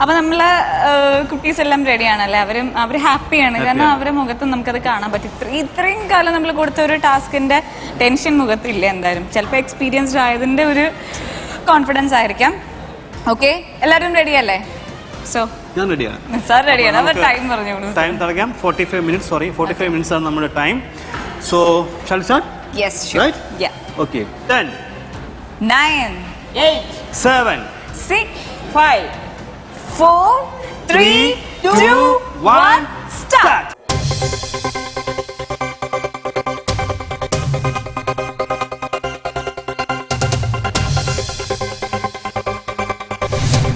അപ്പൊ നമ്മൾ കുട്ടീസ് എല്ലാം റെഡിയാണല്ലേ അവരും അവർ ഹാപ്പിയാണ് കാരണം അവരുടെ മുഖത്ത് നമുക്കത് കാണാൻ പറ്റും. ഇത്ര ഇത്രയും കാലം നമ്മൾ കൊടുത്ത ഒരു ടാസ്കിന്റെ ടെൻഷൻ മുഖത്തില്ല എന്തായാലും. ചിലപ്പോൾ എക്സ്പീരിയൻസ്ഡ് ആയതിന്റെ ഒരു കോൺഫിഡൻസ് ആയിരിക്കാം. ഓക്കെ എല്ലാവരും റെഡിയല്ലേ സോ ഞാൻ റെഡിയാണ് സാർ റെഡിയാണ് ടൈം പറഞ്ഞു ടൈം തടയാം forty five minutes sorry forty five minutes ആണ് നമ്മുടെ time so shall start yes right yeah okay 10 9 8 7 6 5 four three two one start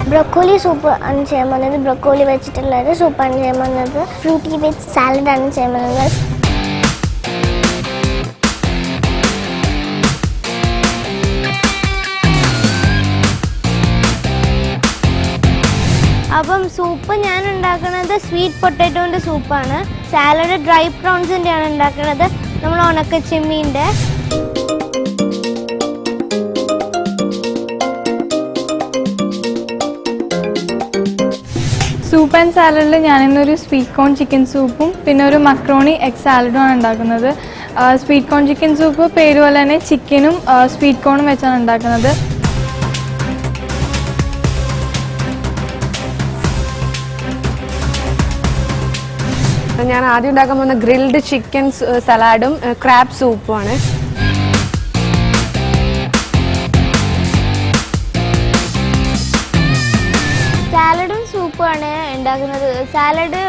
broccoli soup అని చేయమనేది బ్రొకోలీ వెజిటబుల్ అయితే సూప్ అని చేయమన్నది ఫ్రూటీ వెజ్ సాలడ్ అని చేయమన్నది അപ്പം സൂപ്പ് ഞാൻ ഉണ്ടാക്കുന്നത് സ്വീറ്റ് പൊട്ടാറ്റോന്റെ സൂപ്പാണ് സാലഡ് ഡ്രൈ പ്രോൺസിന്റെയാണ് ഉണ്ടാക്കുന്നത്. നമ്മൾ ഉണക്ക ചെമ്മീന്റെ. സൂപ്പ് ആൻഡ് സാലഡിൽ ഞാനിന്നൊരു സ്വീറ്റ് കോൺ ചിക്കൻ സൂപ്പും പിന്നെ ഒരു മക്രോണി എഗ് സാലഡുമാണ് ഉണ്ടാക്കുന്നത്. സ്വീറ്റ് കോൺ ചിക്കൻ സൂപ്പ് പേര് പോലെ തന്നെ ചിക്കനും സ്വീറ്റ് കോണും വെച്ചാണ് ഉണ്ടാക്കുന്നത്. ഞാൻ ആദ്യം ഉണ്ടാക്കാൻ പോകുന്ന ഗ്രിൽഡ് ചിക്കൻ സലാഡും ക്രാബ് സൂപ്പുമാണ്. സാലഡും സൂപ്പുമാണ് ഉണ്ടാക്കുന്നത്. സാലഡ്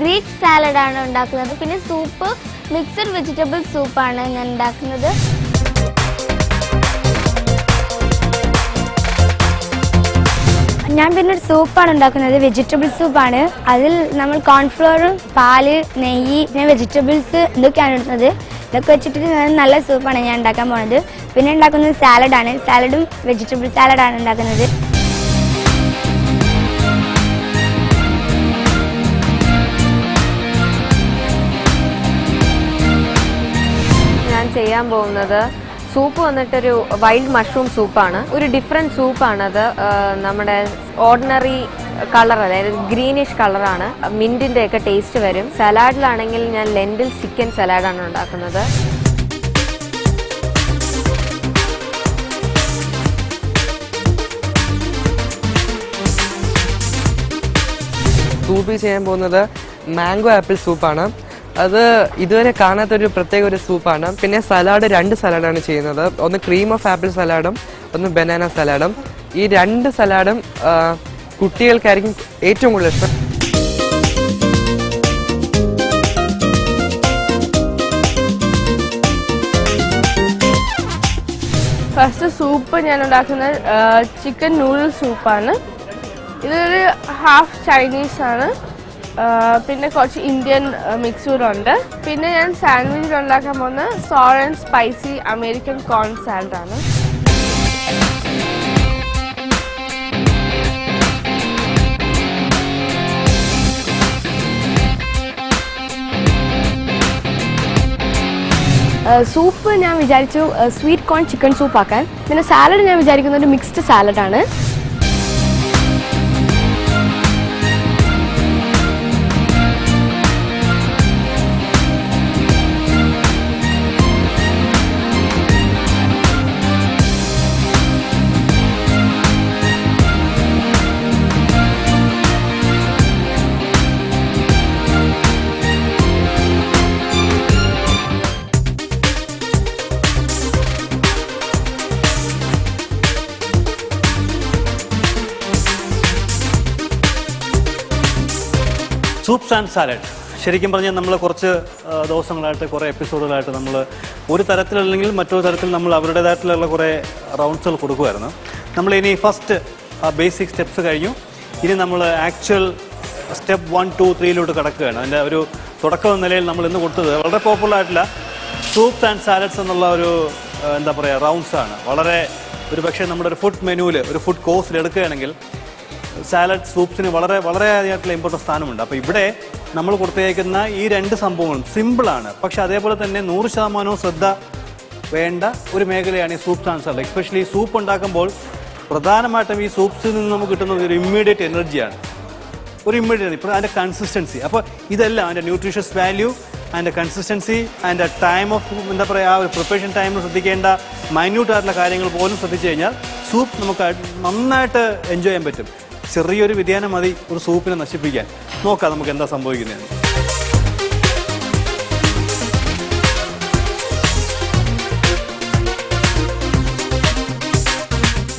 ഗ്രീക്ക് സാലഡാണ് ഉണ്ടാക്കുന്നത്. പിന്നെ സൂപ്പ് മിക്സഡ് വെജിറ്റബിൾ സൂപ്പാണ് ഞാൻ ഉണ്ടാക്കുന്നത്. ഞാൻ പിന്നെ ഒരു സൂപ്പാണ് ഉണ്ടാക്കുന്നത്. വെജിറ്റബിൾ സൂപ്പാണ് അതിൽ നമ്മൾ കോൺഫ്ലോറും പാൽ നെയ്യ് പിന്നെ വെജിറ്റബിൾസ് ഇതൊക്കെയാണ് ഇടുന്നത്. ഇതൊക്കെ വെച്ചിട്ട് നല്ല സൂപ്പാണ് ഞാൻ ഉണ്ടാക്കാൻ പോണത്. പിന്നെ ഉണ്ടാക്കുന്നത് സാലഡാണ് സാലഡും വെജിറ്റബിൾ സാലഡാണ് ഉണ്ടാക്കുന്നത്. ഞാൻ ചെയ്യാൻ പോകുന്നത് സൂപ്പ് വന്നിട്ടൊരു വൈൽഡ് മഷ്റൂം സൂപ്പാണ്. ഒരു ഡിഫറെന്റ് സൂപ്പാണത് നമ്മുടെ ഓർഡിനറി കളർ അതായത് ഗ്രീനിഷ് കളറാണ് മിന്റിന്റെ ഒക്കെ ടേസ്റ്റ് വരും. സലാഡിലാണെങ്കിൽ ഞാൻ ലെൻഡിൽ ചിക്കൻ സലാഡാണ് ഉണ്ടാക്കുന്നത്. സൂപ്പ് ചെയ്യാൻ പോകുന്നത് മാംഗോ ആപ്പിൾ സൂപ്പാണ് അത് ഇതുവരെ കാണാത്തൊരു പ്രത്യേക ഒരു സൂപ്പാണ്. പിന്നെ സലാഡ് രണ്ട് സലാഡാണ് ചെയ്യുന്നത്. ഒന്ന് ക്രീം ഓഫ് ആപ്പിൾ സലാഡും ഒന്ന് ബനാന സലാഡും ഈ രണ്ട് സലാഡും കുട്ടികൾക്കായിരിക്കും ഏറ്റവും കൂടുതൽ ഇഷ്ടം. ഫസ്റ്റ് സൂപ്പ് ഞാൻ ഉണ്ടാക്കുന്നത് ചിക്കൻ നൂഡിൽ സൂപ്പാണ് ഇതൊരു ഹാഫ് ചൈനീസ് ആണ്. പിന്നെ കുറച്ച് ഇന്ത്യൻ മിക്സൂറുണ്ട് പിന്നെ ഞാൻ സാൻഡ്വിച്ചിൽ ഉണ്ടാക്കാൻ പോകുന്ന sour and spicy American corn salad ആണ്. സൂപ്പ് ഞാൻ വിചാരിച്ചു സ്വീറ്റ് കോൺ ചിക്കൻ സൂപ്പ് ആക്കാൻ. പിന്നെ സാലഡ് ഞാൻ വിചാരിക്കുന്നത് ഒരു മിക്സ്ഡ് സാലഡാണ് സൂപ്സ് ആൻഡ് സാലഡ്. ശരിക്കും പറഞ്ഞാൽ നമ്മൾ കുറച്ച് ദിവസങ്ങളായിട്ട് കുറേ എപ്പിസോഡുകളായിട്ട് നമ്മൾ ഒരു തരത്തിലല്ലെങ്കിൽ മറ്റൊരു തരത്തിൽ നമ്മൾ അവരുടേതായിട്ടുള്ള കുറേ റൗണ്ട്സുകൾ കൊടുക്കുമായിരുന്നു. നമ്മൾ ഇനി ഫസ്റ്റ് ആ ബേസിക് സ്റ്റെപ്സ് കഴിഞ്ഞു. ഇനി നമ്മൾ ആക്ച്വൽ സ്റ്റെപ്പ് വൺ ടു ത്രീയിലോട്ട് കിടക്കുകയാണ്. അതിന്റെ ഒരു തുടക്കം എന്ന നിലയിൽ നമ്മൾ ഇന്ന് കൊടുത്തത് വളരെ പോപ്പുലർ ആയിട്ടുള്ള സൂപ്സ് ആൻഡ് സാലഡ്സ് എന്നുള്ള ഒരു എന്താ പറയുക റൗണ്ട്സാണ്. വളരെ ഒരു പക്ഷേ നമ്മുടെ ഒരു ഫുഡ് മെനുവിൽ ഒരു ഫുഡ് കോഴ്സിൽ എടുക്കുകയാണെങ്കിൽ സാലഡ് സൂപ്സിന് വളരെ വളരെ അധികമായിട്ടുള്ള ഇമ്പോർട്ടൻ സ്ഥാനമുണ്ട് അപ്പോൾ ഇവിടെ നമ്മൾ കൊടുത്തേക്കുന്ന ഈ രണ്ട് സംഭവങ്ങളും സിമ്പിളാണ് പക്ഷെ അതേപോലെ തന്നെ നൂറ് ശതമാനവും ശ്രദ്ധ വേണ്ട ഒരു മേഖലയാണ് ഈ സൂപ്പ് സാലഡ് എസ്പെഷ്യലി സൂപ്പ് ഉണ്ടാക്കുമ്പോൾ പ്രധാനമായിട്ടും ഈ സൂപ്സിൽ നിന്ന് നമുക്ക് കിട്ടുന്ന ഒരു ഇമ്മീഡിയറ്റ് എനർജിയാണ് ഒരു ഇമ്മീഡിയറ്റ് ഇപ്പോൾ അതിന്റെ കൺസിസ്റ്റൻസി അപ്പോൾ ഇതെല്ലാം അതിന്റെ ന്യൂട്രീഷ്യസ് വാല്യൂ അതിന്റെ കൺസിസ്റ്റൻസി അതിന്റെ ടൈം ഓഫ് എന്താ പറയുക ആ ഒരു പ്രിപ്പറേഷൻ ടൈമിൽ ശ്രദ്ധിക്കേണ്ട മൈന്യൂട്ടായിട്ടുള്ള കാര്യങ്ങൾ പോലും ശ്രദ്ധിച്ചു കഴിഞ്ഞാൽ സൂപ്പ് നമുക്ക് നന്നായിട്ട് എൻജോയ് ചെയ്യാൻ പറ്റും. ചെറിയൊരു വ്യതിയാനം മതി ഒരു സൂപ്പിനെ നശിപ്പിക്കാൻ. നോക്കാം നമുക്ക് എന്താ സംഭവിക്കുന്നത്.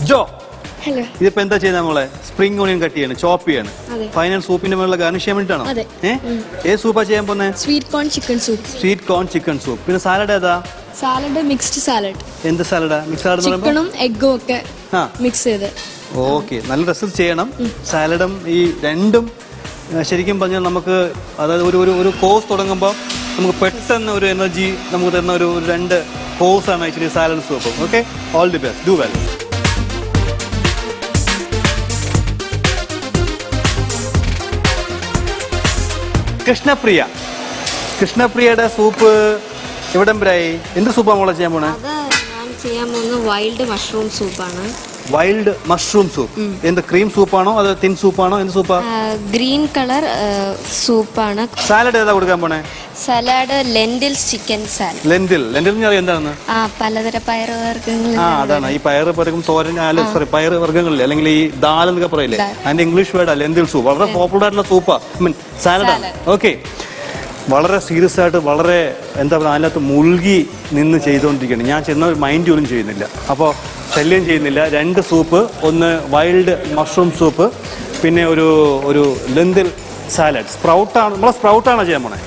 ജോ ഇതിപ്പോ എന്താ ചെയ്യുന്നത് നമ്മളെ സ്പ്രിംഗ് ഓണിയൻ കട്ട് ചെയ്യാണ് ചോപ്പ് ചെയ്യാണ്. ഫൈനൽ സൂപ്പിന്റെ മുകളിൽ ഗാർണിഷ് ചെയ്യാൻ വേണ്ടിട്ടാണോ ഏ? സൂപ്പാ ചെയ്യാൻ പോന്നെ? Sweet corn chicken soup sweet corn chicken soup പിന്നെ സാലഡ് ഏതാ? സാലഡ് മിക്സ്ഡ് സാലഡ് എന്ത് സാലഡാ മിക്സ് സാലഡ് ചിക്കനും എഗ്ഗും ഒക്കെ മിക്സ് ചെയ്ത്. ഓക്കെ നല്ല രസം ചെയ്യണം. സാലഡും ഈ രണ്ടും ശരിക്കും പറഞ്ഞാൽ നമുക്ക് അതായത് ഒരു ഒരു ഒരു കോഴ്സ് തുടങ്ങുമ്പോൾ നമുക്ക് പെട്ടെന്ന് ഒരു എനർജി നമുക്ക് തരുന്ന ഒരു രണ്ട് കോഴ്സാണ് actually salad സൂപ്പും okay all the best do well Krishnapriya. കൃഷ്ണപ്രിയയുടെ soup എവിടം എന്ത് സൂപ്പാണ് ചെയ്യാൻ പോണേ? ചെയ്യാൻ പോകുന്നത് വൈൽഡ് മഷ്റൂം സൂപ്പാണ് വൈൽഡ് മഷ്റൂം സൂപ്പ് എന്ത് ക്രീം സൂപ്പാണോ അത് തിൻ സൂപ്പാണോ എന്ത് സൂപ്പാ ഗ്രീൻ കളർ സൂപ്പാണ് സാലഡ് ഏതാ കൊടുക്കാൻ പോണേ? Salad lentil chicken salad lentil lentil എന്ന് പറയുന്നത് എന്താണ് ആ പലതര പയർ വർഗങ്ങൾ ആ അതാണ്. ഈ പയർ വർഗം തോരൻ അല്ല സോറി പയർ വർഗങ്ങളിൽ അല്ലെങ്കിൽ ഈ ദാൽ എന്നൊക്കെ പറയില്ലേ? അതിന്റെ ഇംഗ്ലീഷ് വേർഡാ ലെന്തിൽ സൂപ്പ് വളരെ പോപ്പുലർ ആയിട്ടുള്ള സൂപ്പാ മീൻ സാലഡാണ് ഓക്കെ വളരെ സീരിയസ് ആയിട്ട് വളരെ എന്താ പറയുക അതിനകത്ത് മുഴുകി നിന്ന് ചെയ്തുകൊണ്ടിരിക്കുകയാണ്. ഞാൻ ചെന്ന ഒരു മൈൻഡ് ഒന്നും ചെയ്യുന്നില്ല. അപ്പോൾ ശല്യം ചെയ്യുന്നില്ല. രണ്ട് സൂപ്പ് ഒന്ന് വൈൽഡ് മഷ്റൂം സൂപ്പ് പിന്നെ ഒരു ഒരു ലെന്തിൽ സാലഡ് സ്പ്രൗട്ടാണ് നമ്മളെ സ്പ്രൗട്ടാണോ ചെയ്യാൻ പോണേ?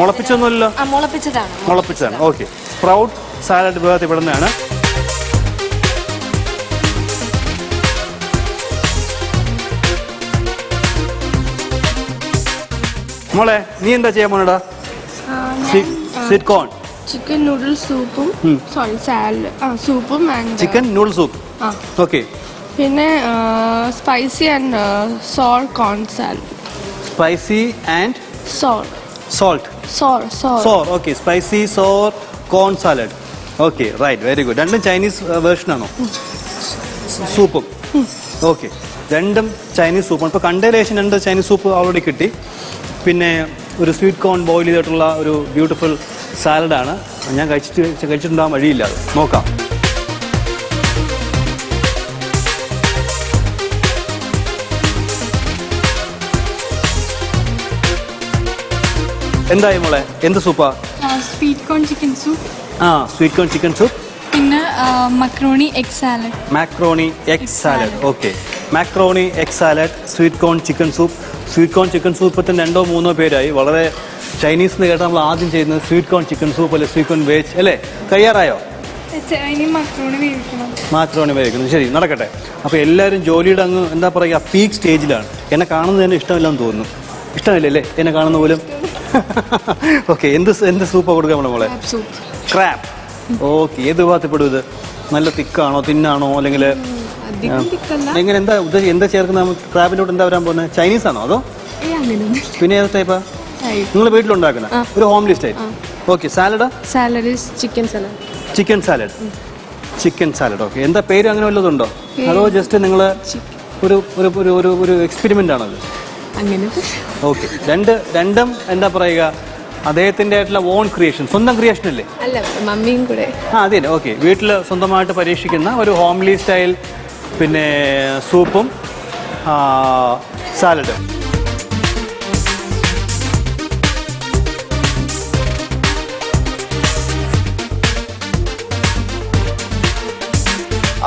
മുളപ്പിച്ചൊന്നുമല്ലോ മുളപ്പിച്ചതാണ് മുളപ്പിച്ചതാണ്. ഓക്കെ സ്പ്രൗട്ട് സാലഡ് വിഭാഗത്തിൽ പെടുന്നതാണ് മോളെ നീ എന്താ ചെയ്യാൻ പോണടാ? സ്വീറ്റ് കോൺ ചിക്കൻ നൂഡിൽ സൂപ്പും സോറി സാലഡ് ആ സൂപ്പും ആൻഡ് ചിക്കൻ നൂഡിൽ സൂപ്പ് ആ. ഓക്കെ പിന്നെ spicy and sour corn salad spicy and sour salt sour sour sour okay spicy sour corn salad okay right very good രണ്ടും Chinese version ആണോ? സൂപ്പും okay രണ്ടും Chinese സൂപ്പാണ് ഇപ്പോൾ കണ്ടേലേഷൻ രണ്ട് ചൈനീസ് സൂപ്പ് ഓൾറെഡി കിട്ടി. പിന്നെ ഒരു സ്വീറ്റ് കോൺ ബോയിൽ ചെയ്തിട്ടുള്ള ഒരു ബ്യൂട്ടിഫുൾ സാലഡാണ് ഞാൻ കഴിച്ചിട്ട് കഴിച്ചിട്ടുണ്ടാകാൻ വഴിയില്ല. അത് നോക്കാം. എന്തായി മോളെ? എന്ത് സൂപ്പാ? സ്വീറ്റ് കോൺ ചിക്കൻ സൂപ്പ് ആ സ്വീറ്റ് കോൺ ചിക്കൻ സൂപ്പ് പിന്നെ macaroni egg salad macaroni egg salad okay macaroni egg salad sweet corn chicken soup sweet corn chicken soup തന്നെ രണ്ടോ മൂന്നോ പേരായി. വളരെ ചൈനീസ് എന്ന് കേട്ടാൽ നമ്മൾ ആദ്യം ചെയ്യുന്നത് സ്വീറ്റ് കോൺ ചിക്കൻ സൂപ്പ് അല്ലെ? സ്വീറ്റ് കോൺ വെജ് അല്ലേ? തയ്യാറായോ? മാത്രോണി വേവിക്കുന്നു. വേവിക്കുന്നത് ശരി നടക്കട്ടെ. അപ്പോൾ എല്ലാവരും ജോലിയുടെ അങ്ങ് എന്താ പറയുക പീക്ക് സ്റ്റേജിലാണ് എന്നെ കാണുന്നത് തന്നെ ഇഷ്ടമില്ലെന്ന് തോന്നുന്നു. ഇഷ്ടമില്ലല്ലേ എന്നെ കാണുന്ന പോലും? ഓക്കെ എന്ത് എന്ത് സൂപ്പാണ് കൊടുക്കുക നമ്മുടെ മോളെ? ക്രാപ്പ് ക്രാബ് ഓക്കെ ഏത് വിഭാഗത്തിൽപ്പെടും ഇത്? നല്ല തിക്കാണോ തിന്നാണോ അല്ലെങ്കിൽ എങ്ങനെ എന്താ ഉദ്ദേശം എന്താ ചേർക്കുന്ന ക്രാബിന്റെ എന്താ വരാൻ പോകുന്നത് ചൈനീസ് ആണോ അതോ പിന്നെ ഏത് ടൈപ്പാ നിങ്ങൾ വീട്ടിലുണ്ടാക്കുന്ന? ഒരു homely style okay salad salad chicken salad chicken salad chicken salad okay എന്താ പേര് അങ്ങനെ വല്ലതുണ്ടോ അതോ ജസ്റ്റ് നിങ്ങൾ ഒരു ഒരു ഒരു ഒരു ഒരു എക്സ്പെരിമെന്റ് ആണത്? അങ്ങനെ. ഓക്കെ രണ്ട് രണ്ടും എന്താ പറയുക? അദ്ദേഹത്തിന്റെ ആയിട്ടുള്ള ഓൺ ക്രിയേഷൻ സ്വന്തം ക്രിയേഷൻ അല്ലേ? അല്ല മമ്മിയും കൂടെ. ആ അതെ ഓക്കെ വീട്ടിൽ സ്വന്തമായിട്ട് പരീക്ഷിക്കുന്ന ഒരു ഹോംലി സ്റ്റൈൽ പിന്നെ സൂപ്പും സാലഡും.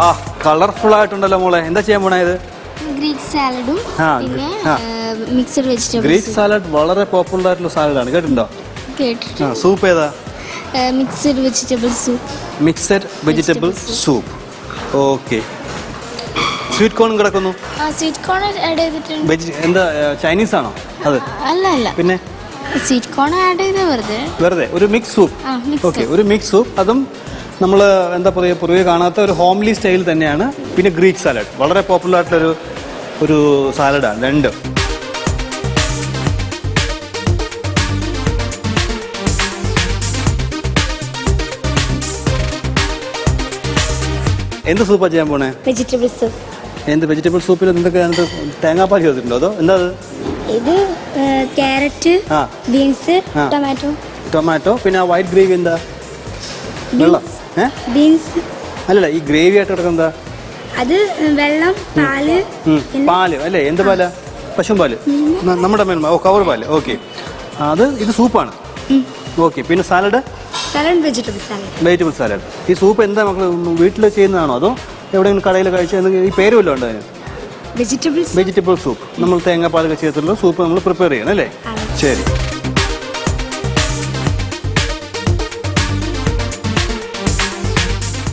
ആ കളർഫുൾ ആയിട്ടുണ്ടല്ലോ മോളെ. എന്താ ചെയ്യാൻ പോണേ ഇത്? ഗ്രീക്ക് സാലഡും പിന്നെ മിക്സഡ് വെജിറ്റബിൾസ് ഗ്രീക്ക് സാലഡ് വളരെ പോപ്പുലർ ആയിട്ടുള്ള സാലഡാണ് കേട്ടിട്ടുണ്ടോ? കേട്ടിട്ട് ആ സൂപ്പ് ഏതാ? Mixed vegetable soup mixed vegetable soup okay sweet corn കിടക്കുന്നു? ആ സ്വീറ്റ് കോൺ ആഡ് ചെയ്തിട്ടുണ്ട്. വെജി എന്താ ചൈനീസ് ആണോ? അത്? അല്ല അല്ല. പിന്നെ? സ്വീറ്റ് കോൺ ആഡ് ചെയ്ത വെറുതെ. വെറുതെ ഒരു മിക്സ് സൂപ്പ് ഓക്കെ ഒരു മിക്സ് സൂപ്പ് അതും നമ്മൾ എന്താ പറയുക പൊതുവെ കാണാത്ത ഒരു ഹോംലി സ്റ്റൈൽ തന്നെയാണ്. പിന്നെ ഗ്രീക്ക് സാലഡ് വളരെ പോപ്പുലർ ആയിട്ടുള്ളൊരു ഒരു സാലഡാണ് രണ്ട്. എന്ത് സൂപ്പാ ചെയ്യാൻ പോണേ? വെജിറ്റബിൾ സൂപ്പ് എന്ത് വെജിറ്റബിൾ സൂപ്പിൽ എന്തൊക്കെ അതിനകത്ത് തേങ്ങാപ്പാൽ ചേർത്തിട്ടുണ്ടോ? അതോ എന്താ അത്? ഇത് ക്യാരറ്റ് ആ. ബീൻസ് ആ. ടൊമാറ്റോ. ടൊമാറ്റോ പിന്നെ ആ വൈറ്റ് ഗ്രേവി എന്താ? വെള്ളം. ഏ? ബീൻസ്. അല്ലല്ല ഈ ഗ്രേവി ആയിട്ട് കിടക്കുന്നത് എന്താ? അത് വെള്ളം പാൽ ഉം, പാൽ അല്ലേ? എന്ത് പാല? പശുമ്പാൽ ന- നമ്മുടെ മേൽമ. ഓ കവർ പാൽ. ഓക്കെ അത് ഇത് സൂപ്പാണ് ഓക്കെ പിന്നെ salad salad vegetable salad vegetable salad ഈ സൂപ്പ് എന്താ മക്കൾ വീട്ടിൽ ചെയ്യുന്നതാണോ അതോ എവിടെയെങ്കിലും കടയിൽ കഴിച്ച ഈ പേര് വല്ലതും ഉണ്ടോ അതിന്? വെജിറ്റബിൾസ് വെജിറ്റബിൾ സൂപ്പ് നമ്മൾ തേങ്ങാപ്പാലൊക്കെ ചേർത്തുള്ള സൂപ്പ് നമ്മൾ പ്രിപ്പയർ ചെയ്യണം അല്ലേ? ശരി.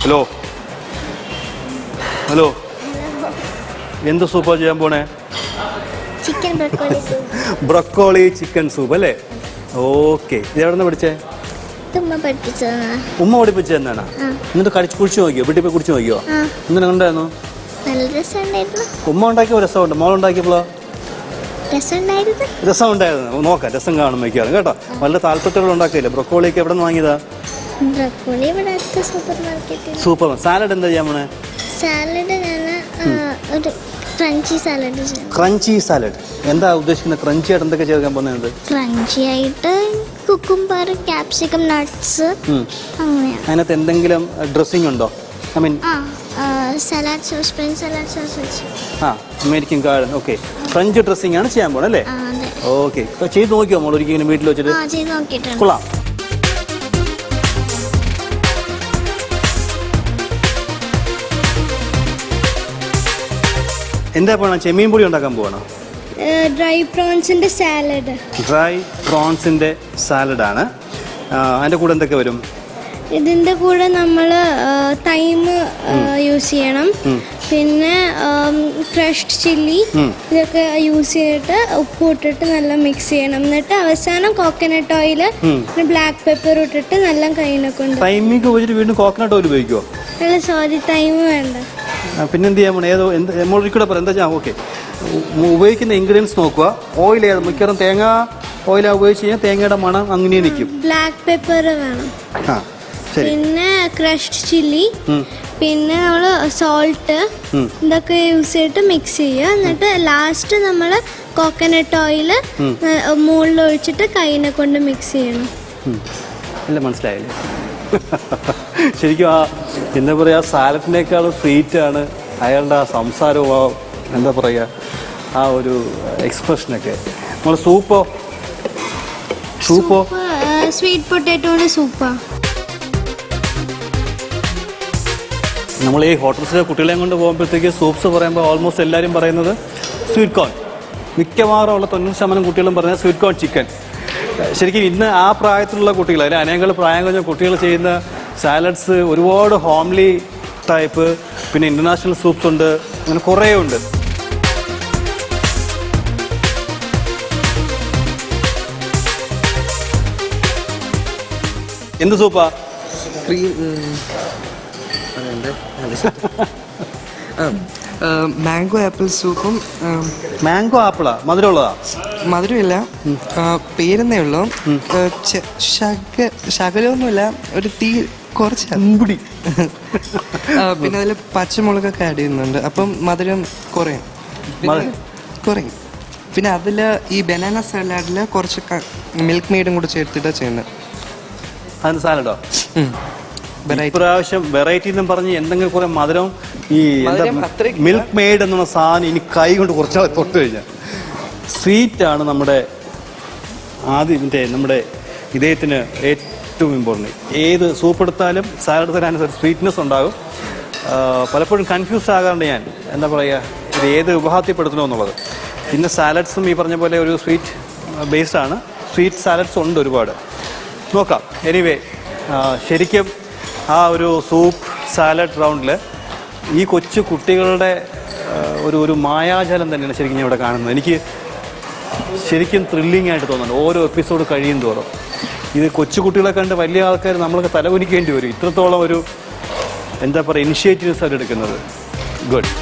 ഹലോ ഹലോ എന്ത് സൂപ്പാ ചെയ്യാൻ പോണേ? Chicken broccoli soup broccoli chicken soup അല്ലേ? ഓക്കെ ഇത് എവിടെ നിന്ന് പഠിച്ചേ? തുമ്മ പഠിപ്പിച്ചതാണ് ഉമ്മ പഠിപ്പിച്ചു തന്നാണ് എന്നിട്ട് കടിച്ചു കുടിച്ചു നോക്കിയോ? വീട്ടിൽ പോയി കുടിച്ചു നോക്കിയോ? എന്നിട്ട് ഉണ്ടായിരുന്നു നല്ല രസമുണ്ടായിരുന്നു. ഉമ്മ ഉണ്ടാക്കിയപ്പോൾ രസമുണ്ട്? മോൾ ഉണ്ടാക്കിയപ്പോഴോ രസം ഉണ്ടായിരുന്നു നോക്കാം. രസം കാണും കേട്ടോ? നല്ല താല്പര്യത്തോടെ ഉണ്ടാക്കിയില്ല? ബ്രൊക്കോളിയൊക്കെ എവിടെ നിന്ന് വാങ്ങിയതാ സൂപ്പർ. സാലഡ് എന്താ ചെയ്യാൻ സാലഡ് ഒരു ക്രഞ്ചി സാലഡ് ക്രഞ്ചി സാലഡ്. എന്താ ഉദ്ദേശിക്കുന്നത്? ക്രഞ്ചി ആയിട്ട് എന്തൊക്കെ ചേർക്കാൻ പോകുന്നത്? ക്രഞ്ചി ആയിട്ട് കുക്കുംബർ ക്യാപ്സിക്കം നട്ട്സ് അങ്ങനെയാണ് അതിനകത്ത് എന്തെങ്കിലും ഡ്രസ്സിംഗ് ഉണ്ടോ? I mean salad sauce spring salad sauce വെച്ച്. ആ American garden okay French dressing ആണ് ചെയ്യാൻ പോണേ അല്ലേ? ആ അതെ. ഓക്കെ ചെയ്ത് നോക്കിയോ മോൾ ഒരിക്കലും വീട്ടിൽ വെച്ചിട്ട്? ആ ചെയ്ത് നോക്കിയിട്ടുണ്ട്. കൊള്ളാം. എന്താ പോണ? ചെമ്മീൻ പൊടി ഉണ്ടാക്കാൻ പോവാണോ? ഡ്രൈ പ്രോൺസിന്റെ സാലഡ് ഡ്രൈ പ്രോൺസിന്റെ സാലഡാണ്. അതിന്റെ കൂടെ എന്തൊക്കെ വരും? ഇതിന്റെ കൂടെ നമ്മൾ തൈം യൂസ് ചെയ്യണം. പിന്നെ ഫ്രഷ് ചില്ലി ഇതൊക്കെ യൂസ് ചെയ്തിട്ട് ഉപ്പ് ഇട്ടിട്ട് നല്ല മിക്സ് ചെയ്യണം. എന്നിട്ട് അവസാനം കോക്കനട്ട് ഓയിൽ ബ്ലാക്ക് പെപ്പർ ഇട്ടിട്ട് നല്ല കൈനൊക്കെ ഉണ്ട്. തൈമിക്ക് വീണ്ടും കോക്കനട്ട് ഓയിൽ ഉപയോഗിക്കുമോ അല്ല സോറി തൈം വേണ്ട. ആ, പിന്നെ എന്ത് ചെയ്യാൻ പോണേ? ഏതോ എന്ത് നമ്മളിൽ കൂടെ പറയാം എന്താ ചെയ്യാം? ഓക്കെ. ഉപയോഗിക്കുന്ന ഇൻഗ്രീഡിയൻസ് നോക്കുക. ഓയിൽ ഏത്? മിക്കവാറും തേങ്ങ ഓയിലാണ് ഉപയോഗിച്ച് കഴിഞ്ഞാൽ തേങ്ങയുടെ മണം അങ്ങനെ നിൽക്കും. ബ്ലാക്ക് പെപ്പർ വേണം. ആ ശരി. പിന്നെ ക്രഷ്ഡ് ചില്ലി പിന്നെ നമ്മൾ സോൾട്ട്. ഇതൊക്കെ യൂസ് ചെയ്തിട്ട് മിക്സ് ചെയ്യുക. എന്നിട്ട് ലാസ്റ്റ് നമ്മൾ കോക്കനട്ട് ഓയിൽ മുകളിൽ ഒഴിച്ചിട്ട് കൈനെ കൊണ്ട് മിക്സ് ചെയ്യണം. മനസ്സിലായില്ലേ. ശരിക്കും ആ എന്താ പറയുക സാലറ്റിനേക്കാളും സ്വീറ്റാണ് അയാളുടെ ആ സംസാരവും ആ എന്താ പറയുക ആ ഒരു എക്സ്പ്രഷനൊക്കെ. നമ്മൾ സൂപ്പോ? സൂപ്പോ? സ്വീറ്റ് പൊട്ടാറ്റോയുടെ സൂപ്പാ നമ്മൾ ഈ ഹോട്ടൽസിലെ കുട്ടികളെയും കൊണ്ട് പോകുമ്പോഴത്തേക്ക് സൂപ്സ് പറയുമ്പോൾ ഓൾമോസ്റ്റ് എല്ലാവരും പറയുന്നത് സ്വീറ്റ് കോൺ മിക്കവാറും ഉള്ള തൊണ്ണൂറ് ശതമാനം കുട്ടികളും പറയുന്നത് സ്വീറ്റ് കോൺ ചിക്കൻ ശരിക്കും ഇന്ന് ആ പ്രായത്തിലുള്ള കുട്ടികൾ അതിൽ അനേകൾ പ്രായം കഴിഞ്ഞ കുട്ടികൾ ചെയ്യുന്ന സാലഡ്സ് ഒരുപാട് ഹോംലി ടൈപ്പ് പിന്നെ ഇന്റർനാഷണൽ സൂപ്സ് ഉണ്ട് അങ്ങനെ കുറേ ഉണ്ട്. എന്ത് സൂപ്പാ? ക്രീം മാംഗോ ആപ്പിൾ സൂപ്പും മാംഗോ ആപ്പിളാ? മധുരമുള്ളതാ? മധുരമില്ല. പേരെന്നേ ഉള്ളൂ. ശക ശകലമൊന്നുമില്ല ഒരു തീ കുറച്ച്. അമ്പുടി പിന്നെ അതിൽ പച്ചമുളകൊക്കെ ആഡ് ചെയ്യുന്നുണ്ട്. അപ്പം മധുരം കുറയും. കുറയും. പിന്നെ അതിൽ ഈ ബനാന സലാഡിൽ കുറച്ച് മിൽക്ക് മെയ്ഡും കൂടെ ചേർത്തിട്ടാണ് ചെയ്യുന്നത് അതിന് സാലഡോ ഇപ്രാവശ്യം വെറൈറ്റി എന്നും പറഞ്ഞ് എന്തെങ്കിലും കുറെ മധുരം ഈ മിൽക്ക് മെയ്ഡ് എന്നുള്ള സാധനം ഇനി കൈ കൊണ്ട് കുറച്ചാൽ തൊട്ട് കഴിഞ്ഞാൽ സ്വീറ്റ് ആണ് നമ്മുടെ ആദ്യം മറ്റേ നമ്മുടെ ഇദ്ദേഹത്തിന് ഏറ്റവും ഇമ്പോർട്ടന്റ് ഏത് സൂപ്പ് എടുത്താലും സാലഡ് തരാനുസരിച്ച് സ്വീറ്റ്നെസ് ഉണ്ടാകും. പലപ്പോഴും കൺഫ്യൂസ് ആകാറുണ്ട് ഞാൻ. എന്താ പറയുക ഇത് ഏത് വിഭാഗത്തിൽപ്പെടുത്തണമെന്നുള്ളത് പിന്നെ സാലഡ്സും ഈ പറഞ്ഞ പോലെ ഒരു സ്വീറ്റ് ബേസ്ഡ് ആണ്. സ്വീറ്റ് സാലഡ്സ് ഉണ്ട് ഒരുപാട്. നോക്കാം. എനിവേ ശരിക്കും ആ ഒരു സൂപ്പ് സാലഡ് റൗണ്ടിൽ ഈ കൊച്ചു കുട്ടികളുടെ ഒരു ഒരു മായാജലം തന്നെയാണ് ശരിക്കും ഞാൻ ഇവിടെ കാണുന്നത്. എനിക്ക് ശരിക്കും ത്രില്ലിംഗ് ആയിട്ട് തോന്നുന്നുണ്ട്. ഓരോ എപ്പിസോഡ് കഴിയും തോറും. ഇത് കൊച്ചു കുട്ടികളെ കണ്ട് വലിയ ആൾക്കാർ നമ്മളൊക്കെ തലകുനിക്കേണ്ടി വരും. ഇത്രത്തോളം ഒരു എന്താ പറയുക ഇനിഷ്യേറ്റീവ്സ് അവർ എടുക്കുന്നത് ഗുഡ്